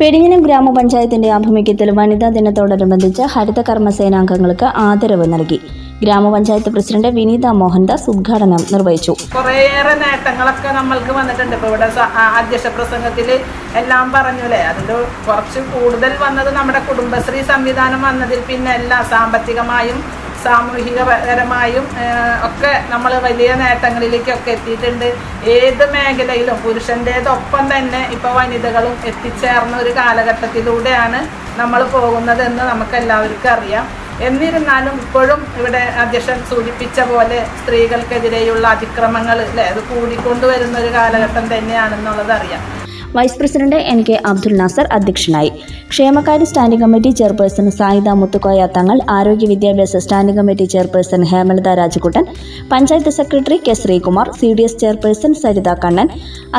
പെരിഞ്ഞനം ഗ്രാമപഞ്ചായത്തിന്റെ ആഭിമുഖ്യത്തിൽ വനിതാ ദിനത്തോടനുബന്ധിച്ച് ഹരിത കർമ്മസേനാംഗങ്ങൾക്ക് ആദരവ് നൽകി. ഗ്രാമപഞ്ചായത്ത് പ്രസിഡന്റ് വിനീത മോഹൻദാസ് ഉദ്ഘാടനം നിർവഹിച്ചു. കുറേയേറെ നേട്ടങ്ങളൊക്കെ നമ്മൾക്ക് വന്നിട്ടുണ്ട്. ഇപ്പോൾ ഇവിടെ അധ്യക്ഷ പ്രസംഗത്തിൽ എല്ലാം പറഞ്ഞുല്ലേ അതിൽ കുറച്ച് കൂടുതൽ വന്നത് നമ്മുടെ കുടുംബശ്രീ സംവിധാനം വന്നതിൽ പിന്നെ എല്ലാ സാമ്പത്തികമായും സാമൂഹികപരമായും ഒക്കെ നമ്മൾ വലിയ നേട്ടങ്ങളിലേക്കൊക്കെ എത്തിയിട്ടുണ്ട്. ഏത് മേഖലയിലും പുരുഷന്റേതൊപ്പം തന്നെ ഇപ്പോൾ വനിതകളും എത്തിച്ചേർന്ന ഒരു കാലഘട്ടത്തിലൂടെയാണ് നമ്മൾ പോകുന്നതെന്ന് നമുക്ക് എല്ലാവർക്കും അറിയാം. എന്നിരുന്നാലും ഇപ്പോഴും ഇവിടെ അധ്യക്ഷൻ സൂചിപ്പിച്ച പോലെ സ്ത്രീകൾക്കെതിരെയുള്ള അതിക്രമങ്ങൾ അല്ലേ? അത് കൂടിക്കൊണ്ടുവരുന്ന ഒരു കാലഘട്ടം തന്നെയാണെന്നുള്ളത് അറിയാം. Vice president N K Abdul Nasar അധ്യക്ഷനായി. ക്ഷേമകാര്യ standing committee chairperson Sayida Muthukoya Thangal ആരോഗ്യ വിദ്യാഭ്യാസ standing committee chairperson Hemalatha Rajakuttan panchayat secretary K Sreekumar C D S chairperson Saritha Kannan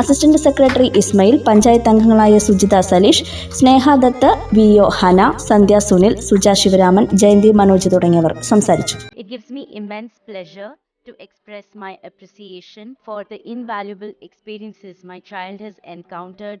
assistant secretary Ismail panchayat അംഗങ്ങളായ Sujitha Saleesh Sneha Dutt V O Hana Sandhya Sunil Suja Sivaraman Jayanthi Manoj തുടങ്ങിയവർ സംസാരിച്ചു. It to express my appreciation for the invaluable experiences my child has encountered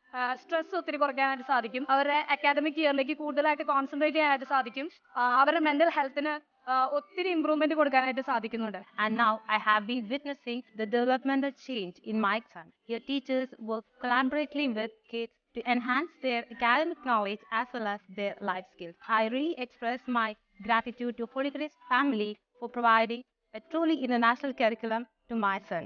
stress ഒത്തിരി കുറയ്ക്കാനായിട്ട് സാധിക്കും. അവരുടെ academic ഇയറിലേക്ക് കൂടുതലായിട്ട് concentrate ചെയ്യാനായിട്ട് സാധിക്കും. അവരുടെ മെന്റൽ ഹെൽത്തിന് ഒത്തിരി ഇംപ്രൂവ്മെന്റ് കൊടുക്കാനായിട്ട് സാധിക്കുന്നുണ്ട്. And now I have been witnessing the developmental change in my son your teachers work collaboratively with kids to enhance their academic knowledge as well as their life skills I re express my gratitude to Holy Family for providing a truly international curriculum to my son